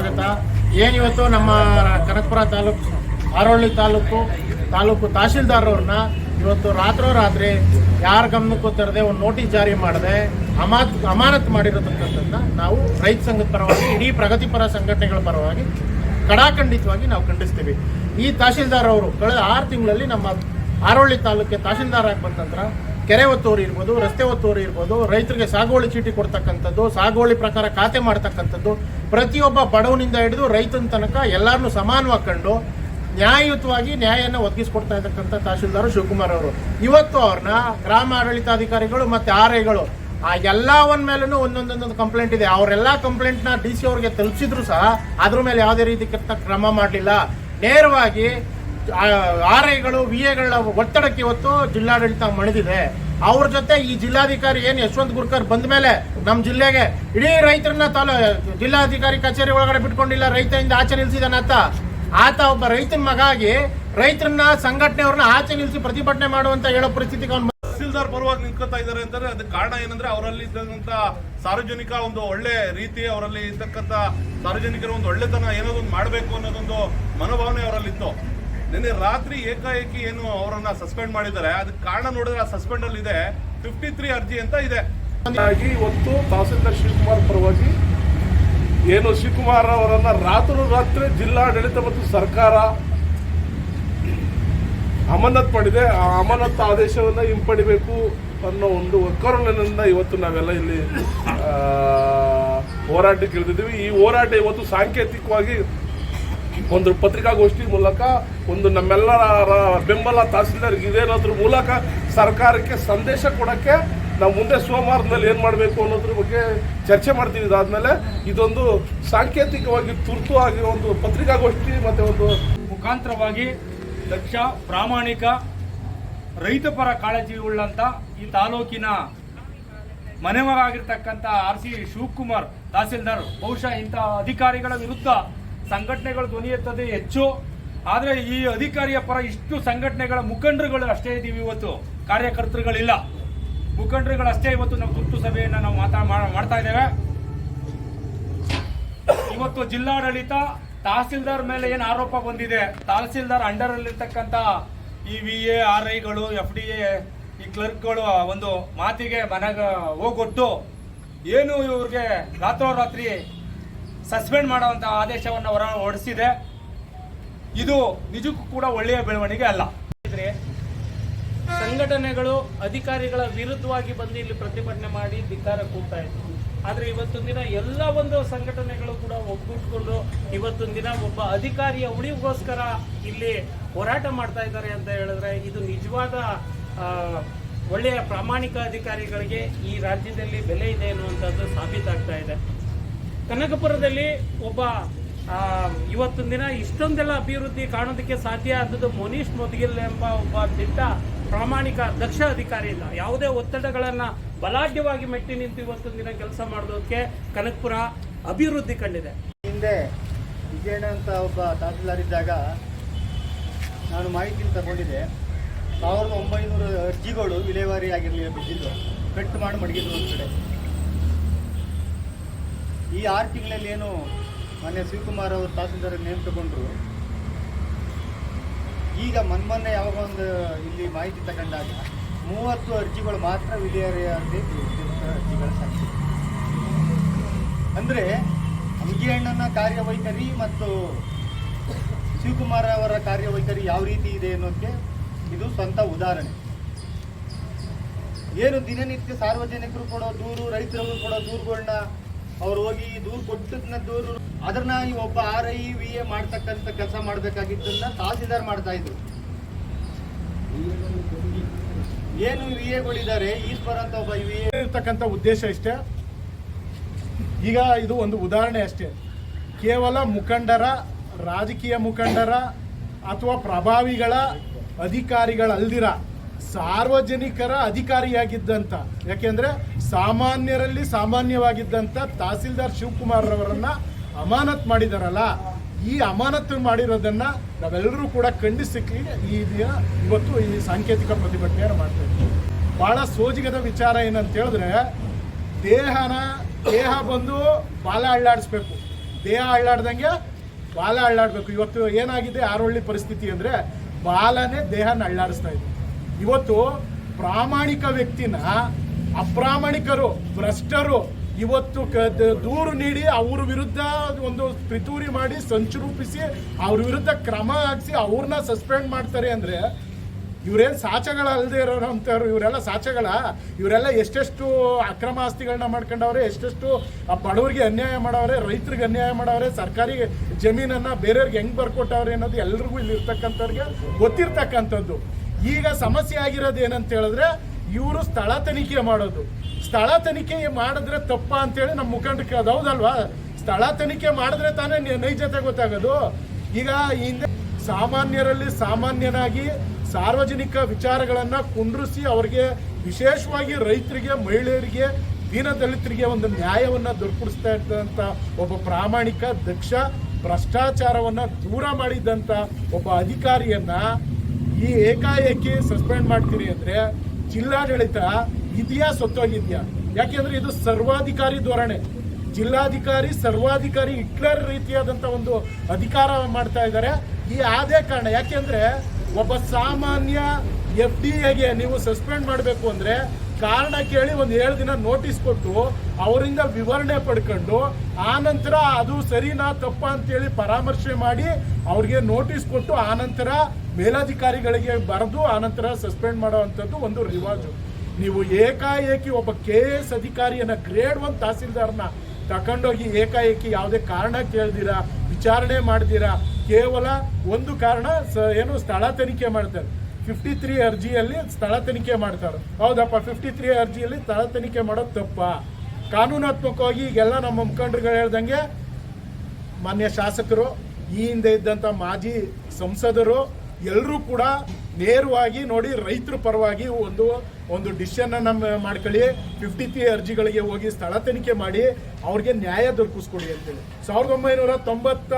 ಸ್ವಾಗತ. ಏನಿವತ್ತು ನಮ್ಮ ಕನಕಪುರ ತಾಲೂಕು, ಆರೋಳ್ಳಿ ತಾಲೂಕು ತಾಲೂಕು ತಹಶೀಲ್ದಾರ್ರವ್ರನ್ನ ಇವತ್ತು ರಾತ್ರೋರಾತ್ರಿ ಯಾರ ಗಮನಕ್ಕೂ ತರದೆ ಒಂದು ನೋಟಿಸ್ ಜಾರಿ ಮಾಡದೆ. ಅಮಾತ್ ಅಮಾನತ್ ಮಾಡಿರತಕ್ಕಂಥದ್ದನ್ನ ನಾವು ರೈತ ಸಂಘದ ಪರವಾಗಿ, ಇಡೀ ಪ್ರಗತಿಪರ ಸಂಘಟನೆಗಳ ಪರವಾಗಿ ಕಡಾಖಂಡಿತವಾಗಿ ನಾವು ಖಂಡಿಸ್ತೀವಿ. ಈ ತಹಶೀಲ್ದಾರ್ ಅವರು ಕಳೆದ ಆರು ತಿಂಗಳಲ್ಲಿ ನಮ್ಮ ಆರೋಳ್ಳಿ ತಾಲೂಕಿಗೆ ತಹಶೀಲ್ದಾರ್ ಆಗಿ ಬಂದ ನಂತರ ಕೆರೆ ಒತ್ತುವರಿ ಇರ್ಬೋದು, ರಸ್ತೆ ಒತ್ತುವರಿ ಇರ್ಬೋದು, ರೈತರಿಗೆ ಸಾಗುವಳಿ ಚೀಟಿ ಕೊಡ್ತಕ್ಕಂಥದ್ದು, ಸಾಗುವಳಿ ಪ್ರಕಾರ ಖಾತೆ ಮಾಡ್ತಕ್ಕಂಥದ್ದು, ಪ್ರತಿಯೊಬ್ಬ ಬಡವನಿಂದ ಹಿಡಿದು ರೈತನ ತನಕ ಎಲ್ಲರನ್ನೂ ಸಮಾನವಾಗಿ ಕಂಡು ನ್ಯಾಯಯುತವಾಗಿ ನ್ಯಾಯನ ಒದಗಿಸ್ಕೊಡ್ತಾ ಇರ್ತಕ್ಕಂಥ ತಹಶೀಲ್ದಾರ್ ಶಿವಕುಮಾರ್ ಅವರು. ಇವತ್ತು ಅವ್ರನ್ನ ಗ್ರಾಮ ಆಡಳಿತಾಧಿಕಾರಿಗಳು ಮತ್ತೆ ಆರ್ ಐಗಳು ಆ ಎಲ್ಲ ಒಂದ್ ಮೇಲೂ ಒಂದೊಂದೊಂದೊಂದು ಕಂಪ್ಲೇಂಟ್ ಇದೆ. ಅವರೆಲ್ಲ ಕಂಪ್ಲೇಂಟ್ನ ಡಿ ಸಿ ಅವ್ರಿಗೆ ತಲುಪಿಸಿದ್ರು ಸಹ ಅದ್ರ ಮೇಲೆ ಯಾವುದೇ ರೀತಿ ಕ್ರಮ ಮಾಡಲಿಲ್ಲ. ನೇರವಾಗಿ ಆರ್ ಐಗಳು ವಿ ಎಗಳ ಒತ್ತಡಕ್ಕೆ ಇವತ್ತು ಜಿಲ್ಲಾಡಳಿತ ಮಣಿದಿದೆ. ಅವ್ರ ಜೊತೆ ಈ ಜಿಲ್ಲಾಧಿಕಾರಿ ಏನು ಯಶವಂತ ಗುರ್ಕರ್ ಬಂದ ಮೇಲೆ ನಮ್ಮ ಜಿಲ್ಲೆಗೆ ಇಡೀ ರೈತರನ್ನ ತಾಲೂ ಜಿಲ್ಲಾಧಿಕಾರಿ ಕಚೇರಿ ಒಳಗಡೆ ಬಿಟ್ಕೊಂಡಿಲ್ಲ, ರೈತರಿಂದ ಆಚೆ ನಿಲ್ಸಿದನ ಆತ. ಒಬ್ಬ ರೈತನ ಮಗ ಆಗಿ ರೈತರನ್ನ ಸಂಘಟನೆಯವ್ರನ್ನ ಆಚೆ ನಿಲ್ಸಿ ಪ್ರತಿಭಟನೆ ಮಾಡುವಂತ ಹೇಳೋ ಪರಿಸ್ಥಿತಿಗೆ ಅವ್ನು ತಹಸೀಲ್ದಾರ್ ಪರವಾಗಿ ನಿಂತ್ಕೊತಾ ಇದ್ದಾರೆ ಅಂತಂದ್ರೆ ಅದಕ್ಕೆ ಕಾರಣ ಏನಂದ್ರೆ ಅವರಲ್ಲಿ ಇದ್ದಂತ ಸಾರ್ವಜನಿಕ ಒಂದು ಒಳ್ಳೆ ರೀತಿ, ಅವರಲ್ಲಿ ಇರ್ತಕ್ಕಂಥ ಸಾರ್ವಜನಿಕರ ಒಂದು ಒಳ್ಳೆತನ ಏನೋ ಒಂದು ಮಾಡಬೇಕು ಅನ್ನೋದೊಂದು ಮನೋಭಾವನೆ ಅವರಲ್ಲಿ ಇತ್ತು ನಿನ್ನೆ ರಾತ್ರಿ ಏಕಾಏಕಿ ಏನು ಅವರನ್ನ ಸಸ್ಪೆಂಡ್ ಮಾಡಿದ್ದಾರೆ. ಅದಕ್ಕೆ ಕಾರಣ ನೋಡಿದ್ರೆ ಆ ಸಸ್ಪೆಂಡ್ ಅಲ್ಲಿ ಇದೆ. ಫಿಫ್ಟಿ ತ್ರೀ ಅರ್ಜಿ ಅಂತ ಇದೆ. ಇವತ್ತು ತಹಸೀಲ್ದಾರ್ ಶಿವಕುಮಾರ್ ಪರವಾಗಿ ಏನು ಶಿವಕುಮಾರ್ ಅವರನ್ನ ರಾತ್ರೋರಾತ್ರಿ ಜಿಲ್ಲಾಡಳಿತ ಮತ್ತು ಸರ್ಕಾರ ಅಮಾನತ್ ಮಾಡಿದೆ. ಆ ಅಮಾನತ್ ಆದೇಶವನ್ನ ಹಿಂಪಡಿಬೇಕು ಅನ್ನೋ ಒಂದು ಒಕ್ಕರಲಿನಿಂದ ಇವತ್ತು ನಾವೆಲ್ಲ ಇಲ್ಲಿ ಹೋರಾಟಕ್ಕೆ ಇಳಿದಿದ್ದೀವಿ. ಈ ಹೋರಾಟ ಇವತ್ತು ಸಾಂಕೇತಿಕವಾಗಿ ಒಂದು ಪತ್ರಿಕಾಗೋಷ್ಠಿ ಮೂಲಕ, ಒಂದು ನಮ್ಮೆಲ್ಲರ ಬೆಂಬಲ ತಹಸೀಲ್ದಾರ್ಗೆ ಇದೆ ಅನ್ನೋದ್ರ ಮೂಲಕ ಸರ್ಕಾರಕ್ಕೆ ಸಂದೇಶ ಕೊಡೋಕ್ಕೆ ನಾವು ಮುಂದೆ ಸೋಮವಾರದಲ್ಲಿ ಏನು ಮಾಡಬೇಕು ಅನ್ನೋದ್ರ ಬಗ್ಗೆ ಚರ್ಚೆ ಮಾಡ್ತೀವಿ. ಇದಾದಮೇಲೆ ಇದೊಂದು ಸಾಂಕೇತಿಕವಾಗಿ ತುರ್ತು ಆಗಿ ಒಂದು ಪತ್ರಿಕಾಗೋಷ್ಠಿ ಮತ್ತು ಒಂದು ಮುಖಾಂತರವಾಗಿ ದಕ್ಷ, ಪ್ರಾಮಾಣಿಕ ರೈತಪರ ಕಾಳಜಿ ಉಳ್ಳಂಥ ಈ ತಾಲೂಕಿನ ಮನೆಮಗಾಗಿರ್ತಕ್ಕಂಥ ಆರ್ ಸಿ ಶಿವಕುಮಾರ್ ತಹಸೀಲ್ದಾರ್, ಬಹುಶಃ ಇಂಥ ಅಧಿಕಾರಿಗಳ ವಿರುದ್ಧ ಸಂಘಟನೆಗಳು ಧ್ವನಿ ಎತ್ತದೆ ಹೆಚ್ಚು. ಆದರೆ ಈ ಅಧಿಕಾರಿಯ ಪರ ಇಷ್ಟು ಸಂಘಟನೆಗಳ ಮುಖಂಡರುಗಳು ಅಷ್ಟೇ ಇದ್ದೀವಿ ಇವತ್ತು. ಕಾರ್ಯಕರ್ತರುಗಳಿಲ್ಲ. ಮುಖಂಡರುಗಳು ಅಷ್ಟೇ ಇವತ್ತು ನಾವು ತುರ್ತು ಸಭೆಯನ್ನು ನಾವು ಮಾತಾ ಮಾಡ್ತಾ ಇದ್ದೇವೆ. ಇವತ್ತು ಜಿಲ್ಲಾಡಳಿತ ತಹಸೀಲ್ದಾರ್ ಮೇಲೆ ಏನು ಆರೋಪ ಬಂದಿದೆ? ತಹಸೀಲ್ದಾರ್ ಅಂಡರ್ ಅಲ್ಲಿರ್ತಕ್ಕಂಥ ಈ ವಿ ಎ, ಆರ್ ಐಗಳು, ಎಫ್ ಡಿ ಎ, ಈ ಕ್ಲರ್ಕ್ಗಳು ಒಂದು ಮಾತಿಗೆ ಮನೆಗೆ ಹೋಗೊಟ್ಟು, ಏನು ಇವ್ರಿಗೆ ರಾತ್ರೋರಾತ್ರಿ ಸಸ್ಪೆಂಡ್ ಮಾಡುವಂತ ಆದೇಶವನ್ನು ಹೊರ ಹೊರಡಿಸಿದೆ. ಇದು ನಿಜಕ್ಕೂ ಕೂಡ ಒಳ್ಳೆಯ ಬೆಳವಣಿಗೆ ಅಲ್ಲ. ಸಂಘಟನೆಗಳು ಅಧಿಕಾರಿಗಳ ವಿರುದ್ಧವಾಗಿ ಬಂದು ಇಲ್ಲಿ ಪ್ರತಿಭಟನೆ ಮಾಡಿ ಧಿಕ್ಕಾರ ಕೂಗ್ತಾ ಇತ್ತು ಆದರೆ ಇವತ್ತೊಂದು ದಿನ ಎಲ್ಲ ಒಂದು ಸಂಘಟನೆಗಳು ಕೂಡ ಒಗ್ಗೂಟ್ಕೊಂಡು ಇವತ್ತೊಂದು ದಿನ ಒಬ್ಬ ಅಧಿಕಾರಿಯ ಉಳಿವಿಗೋಸ್ಕರ ಇಲ್ಲಿ ಹೋರಾಟ ಮಾಡ್ತಾ ಇದ್ದಾರೆ ಅಂತ ಹೇಳಿದ್ರೆ ಇದು ನಿಜವಾದ ಒಳ್ಳೆಯ ಪ್ರಾಮಾಣಿಕ ಅಧಿಕಾರಿಗಳಿಗೆ ಈ ರಾಜ್ಯದಲ್ಲಿ ಬೆಲೆ ಇದೆ ಅನ್ನುವಂಥದ್ದು ಸಾಬೀತಾಗ್ತಾ ಇದೆ. ಕನಕಪುರದಲ್ಲಿ ಒಬ್ಬ ಇವತ್ತಿನ ದಿನ ಇಷ್ಟೊಂದೆಲ್ಲ ಅಭಿವೃದ್ಧಿ ಕಾಣೋದಕ್ಕೆ ಸಾಧ್ಯ ಆದದ್ದು ಮನೀಶ್ ಮೊದಗಿಲ್ ಎಂಬ ಒಬ್ಬ ದಿಟ್ಟ ಪ್ರಾಮಾಣಿಕ ದಕ್ಷ ಅಧಿಕಾರಿ ಇಲ್ಲ. ಯಾವುದೇ ಒತ್ತಡಗಳನ್ನ ಬಲಾಢ್ಯವಾಗಿ ಮೆಟ್ಟಿ ನಿಂತು ಇವತ್ತಿನ ದಿನ ಕೆಲಸ ಮಾಡೋದಕ್ಕೆ ಕನಕಪುರ ಅಭಿವೃದ್ಧಿ ಕಂಡಿದೆ. ಹಿಂದೆ ವಿಜಯಣ್ಣ ಅಂತ ಒಬ್ಬ ತಹಸೀಲ್ದಾರ್ ಇದ್ದಾಗ ನಾನು ಮಾಹಿತಿ ತಗೊಂಡಿದ್ದೆ. ಸಾವಿರದ ಒಂಬೈನೂರು ಅರ್ಜಿಗಳು ವಿಲೇವಾರಿ ಆಗಿರಲಿ ಬಿದ್ದಿದ್ದು. ಕಟ್ ಮಾಡಿ ಮಡಗಿದ್ರು ಒಂದು ಕಡೆ. ಈ ಆರು ತಿಂಗಳಲ್ಲಿ ಏನು ಮೊನ್ನೆ ಶಿವಕುಮಾರ್ ಅವರು ತಹಸೀಲ್ದಾರ್ ನೇಮ್ ತಗೊಂಡ್ರು. ಈಗ ಮೊನ್ನೆ ಯಾವಾಗ ಒಂದು ಇಲ್ಲಿ ಮಾಹಿತಿ ತಗೊಂಡಾಗ ಮೂವತ್ತು ಅರ್ಜಿಗಳು ಮಾತ್ರ ವಿಲೇವಾರಿ ಅರ್ಜಿಗಳ ಸಂಖ್ಯೆ ಅಂದ್ರೆ ಅಂಗಿಹಣ್ಣನ ಕಾರ್ಯವೈಖರಿ ಮತ್ತು ಶಿವಕುಮಾರ್ ಅವರ ಕಾರ್ಯವೈಖರಿ ಯಾವ ರೀತಿ ಇದೆ ಅನ್ನೋದಕ್ಕೆ ಇದು ಸ್ವಂತ ಉದಾಹರಣೆ. ಏನು ದಿನನಿತ್ಯ ಸಾರ್ವಜನಿಕರು ಕೊಡೋ ದೂರು ರೈತರು ಕೊಡೋ ದೂರುಗಳನ್ನ ಅವ್ರು ಹೋಗಿ ದೂರು ಕೊಟ್ಟದ್ನ ದೂರು ಅದನ್ನ ಈ ಒಬ್ಬ ಆರ್ ಐ ವಿ ಎ ಮಾಡ್ತಕ್ಕಂಥ ಕೆಲಸ ಮಾಡಬೇಕಾಗಿದ್ದನ್ನ ತಹಸೀಲ್ದಾರ್ ಮಾಡ್ತಾ ಇದ್ರು. ಏನು ವಿ ಎಗಳಿದ್ದಾರೆ ಈಶ್ವರ ಅಂತ ಒಬ್ಬ ವಿ ಎ ಉದ್ದೇಶ ಇಷ್ಟೇ. ಈಗ ಇದು ಒಂದು ಉದಾಹರಣೆ ಅಷ್ಟೇ. ಕೇವಲ ಮುಖಂಡರ, ರಾಜಕೀಯ ಮುಖಂಡರ ಅಥವಾ ಪ್ರಭಾವಿಗಳ ಅಧಿಕಾರಿಗಳಲ್ದಿರ ಸಾರ್ವಜನಿಕರ ಅಧಿಕಾರಿಯಾಗಿದ್ದಂಥ ಯಾಕೆಂದ್ರೆ ಸಾಮಾನ್ಯರಲ್ಲಿ ಸಾಮಾನ್ಯವಾಗಿದ್ದಂಥ ತಹಸೀಲ್ದಾರ್ ಶಿವಕುಮಾರ್ ರವರನ್ನ ಅಮಾನತ್ ಮಾಡಿದಾರಲ್ಲ, ಈ ಅಮಾನತ್ತು ಮಾಡಿರೋದನ್ನ ನಾವೆಲ್ಲರೂ ಕೂಡ ಖಂಡಿಸಲಿಕ್ಕೆ ಈ ದಿನ ಇವತ್ತು ಈ ಸಾಂಕೇತಿಕ ಪ್ರತಿಭಟನೆಯನ್ನು ಮಾಡ್ತಾ ಇದ್ದೀವಿ. ಬಹಳ ಸೋಜಿಗದ ವಿಚಾರ ಏನಂತ ಹೇಳಿದ್ರೆ, ದೇಹನ, ದೇಹ ಬಂದು ಬಾಲ ಅಳ್ಳಾಡಿಸ್ಬೇಕು. ದೇಹ ಅಳ್ಳಾಡ್ದಂಗೆ ಬಾಲ ಅಳ್ಳಾಡ್ಬೇಕು. ಇವತ್ತು ಏನಾಗಿದೆ ಆರೋಳ್ಳಿ ಪರಿಸ್ಥಿತಿ ಅಂದ್ರೆ, ಬಾಲನೇ ದೇಹನ ಅಳ್ಳಾಡಿಸ್ತಾ ಇದೆ ಇವತ್ತು ಪ್ರಾಮಾಣಿಕ ವ್ಯಕ್ತಿನ ಅಪ್ರಾಮಾಣಿಕರು, ಭ್ರಷ್ಟರು ಇವತ್ತು ದೂರು ನೀಡಿ ಅವ್ರ ವಿರುದ್ಧ ಒಂದು ಪಿತೂರಿ ಮಾಡಿ ಸಂಚು ರೂಪಿಸಿ ಅವ್ರ ವಿರುದ್ಧ ಕ್ರಮ ಹಾಕಿಸಿ ಅವ್ರನ್ನ ಸಸ್ಪೆಂಡ್ ಮಾಡ್ತಾರೆ ಅಂದ್ರೆ ಇವರೇನು ಸಾಚಗಳ ಅಲ್ಲದೆ ಇರೋರಂಥವ್ರು, ಇವರೆಲ್ಲ ಸಾಚಗಳ? ಇವರೆಲ್ಲ ಎಷ್ಟೆಷ್ಟು ಅಕ್ರಮ ಆಸ್ತಿಗಳನ್ನ ಮಾಡ್ಕೊಂಡವ್ರೆ, ಎಷ್ಟೆಷ್ಟು ಬಡವರಿಗೆ ಅನ್ಯಾಯ ಮಾಡವ್ರೆ, ರೈತರಿಗೆ ಅನ್ಯಾಯ ಮಾಡವ್ರೆ, ಸರ್ಕಾರಿ ಜಮೀನನ್ನ ಬೇರೆಯವ್ರಿಗೆ ಹೆಂಗ್ ಬರ್ಕೊಟ್ಟವ್ರೆ ಅನ್ನೋದು ಎಲ್ರಿಗೂ ಇಲ್ಲಿ ಇರ್ತಕ್ಕಂಥವ್ರಿಗೆ ಗೊತ್ತಿರ್ತಕ್ಕಂಥದ್ದು. ಈಗ ಸಮಸ್ಯೆ ಆಗಿರೋದು ಏನಂತ ಹೇಳಿದ್ರೆ ಇವರು ಸ್ಥಳ ತನಿಖೆ ಮಾಡೋದು. ಸ್ಥಳ ತನಿಖೆ ಮಾಡಿದ್ರೆ ತಪ್ಪ ಅಂತೇಳಿ ನಮ್ಮ ಮುಖಂಡಕ್ಕೆ ಅದು ಹೌದಲ್ವಾ? ಸ್ಥಳ ತನಿಖೆ ಮಾಡಿದ್ರೆ ತಾನೇ ನೈಜತೆ ಗೊತ್ತಾಗೋದು. ಈಗ ಹಿಂದೆ ಸಾಮಾನ್ಯರಲ್ಲಿ ಸಾಮಾನ್ಯನಾಗಿ ಸಾರ್ವಜನಿಕ ವಿಚಾರಗಳನ್ನು ಕುಂಡ್ರಿಸಿ ಅವರಿಗೆ ವಿಶೇಷವಾಗಿ ರೈತರಿಗೆ, ಮಹಿಳೆಯರಿಗೆ, ದೀನದಲಿತರಿಗೆ ಒಂದು ನ್ಯಾಯವನ್ನ ದೊರಕಿಸ್ತಾ ಇದ್ದಂಥ ಒಬ್ಬ ಪ್ರಾಮಾಣಿಕ, ದಕ್ಷ, ಭ್ರಷ್ಟಾಚಾರವನ್ನ ದೂರ ಮಾಡಿದಂತ ಒಬ್ಬ ಅಧಿಕಾರಿಯನ್ನ ಈ ಏಕಾಏಕಿ ಸಸ್ಪೆಂಡ್ ಮಾಡ್ತೀರಿ ಅಂದ್ರೆ ಜಿಲ್ಲಾಡಳಿತ ಇದೆಯಾ ಸೊತ್ತೋಗಿದ್ಯಾ ಯಾಕೆಂದ್ರೆ ಇದು ಸರ್ವಾಧಿಕಾರಿ ಧೋರಣೆ. ಜಿಲ್ಲಾಧಿಕಾರಿ, ಸರ್ವಾಧಿಕಾರಿ ಹಿಟ್ಲರ್ ರೀತಿಯಾದಂಥ ಒಂದು ಅಧಿಕಾರ ಮಾಡ್ತಾ ಇದ್ದಾರೆ. ಈ ಆದೇ ಕಾರಣ, ಯಾಕೆಂದ್ರೆ ಒಬ್ಬ ಸಾಮಾನ್ಯ ಎಫ್ ಡಿ ಎಗೆ ನೀವು ಸಸ್ಪೆಂಡ್ ಮಾಡಬೇಕು ಅಂದ್ರೆ ಕಾರಣ ಕೇಳಿ ಒಂದು ಏಳು ದಿನ ನೋಟಿಸ್ ಕೊಟ್ಟು ಅವರಿಂದ ವಿವರಣೆ ಪಡ್ಕೊಂಡು ಆ ನಂತರ ಅದು ಸರಿನಾ ತಪ್ಪ ಅಂತೇಳಿ ಪರಾಮರ್ಶೆ ಮಾಡಿ ಅವ್ರಿಗೆ ನೋಟಿಸ್ ಕೊಟ್ಟು ಆ ನಂತರ ಮೇಲಧಿಕಾರಿಗಳಿಗೆ ಬರೆದು ಆನಂತರ ನಂತರ ಸಸ್ಪೆಂಡ್ ಮಾಡುವಂಥದ್ದು ಒಂದು ರಿವಾಜು. ನೀವು ಏಕಾಏಕಿ ಒಬ್ಬ ಕೆ ಎಸ್ ಅಧಿಕಾರಿಯನ್ನ ಗ್ರೇಡ್ ಒನ್ ತಹಸೀಲ್ದಾರ್ನ ತಕೊಂಡೋಗಿ ಏಕಾಏಕಿ ಯಾವುದೇ ಕಾರಣ ಕೇಳ್ದಿರಾ, ವಿಚಾರಣೆ ಮಾಡ್ದಿರಾ, ಕೇವಲ ಒಂದು ಕಾರಣ ಸ ಏನು ಸ್ಥಳ ತನಿಖೆ ಮಾಡ್ತಾರೆ. ಫಿಫ್ಟಿ ತ್ರೀ ಅರ್ಜಿಯಲ್ಲಿ ಸ್ಥಳ ತನಿಖೆ ಮಾಡ್ತಾರೆ. ಹೌದಪ್ಪ ಫಿಫ್ಟಿ ತ್ರೀ ಅರ್ಜಿಯಲ್ಲಿ ಸ್ಥಳ ತನಿಖೆ ಮಾಡೋದು ತಪ್ಪ. ಕಾನೂನಾತ್ಮಕವಾಗಿ ಈಗೆಲ್ಲ ನಮ್ಮ ಮುಖಂಡರುಗಳು ಹೇಳ್ದಂಗೆ ಮಾನ್ಯ ಶಾಸಕರು, ಈ ಹಿಂದೆ ಇದ್ದಂಥ ಮಾಜಿ ಸಂಸದರು ಎಲ್ಲರೂ ಕೂಡ ನೇರವಾಗಿ ನೋಡಿ ರೈತರ ಪರವಾಗಿ ಒಂದು ಒಂದು ಡಿಸಿಷನ್ ನಮ್ಮ ಮಾಡ್ಕೊಳ್ಳಿ ಫಿಫ್ಟಿ ತ್ರೀ ಅರ್ಜಿಗಳಿಗೆ ಹೋಗಿ ಸ್ಥಳ ತನಿಖೆ ಮಾಡಿ, ಅವ್ರಿಗೆ ನ್ಯಾಯ ದೊರಕಿಸ್ಕೊಡಿ ಅಂತೇಳಿ. ಸಾವಿರದ ಒಂಬೈನೂರ ತೊಂಬತ್ತ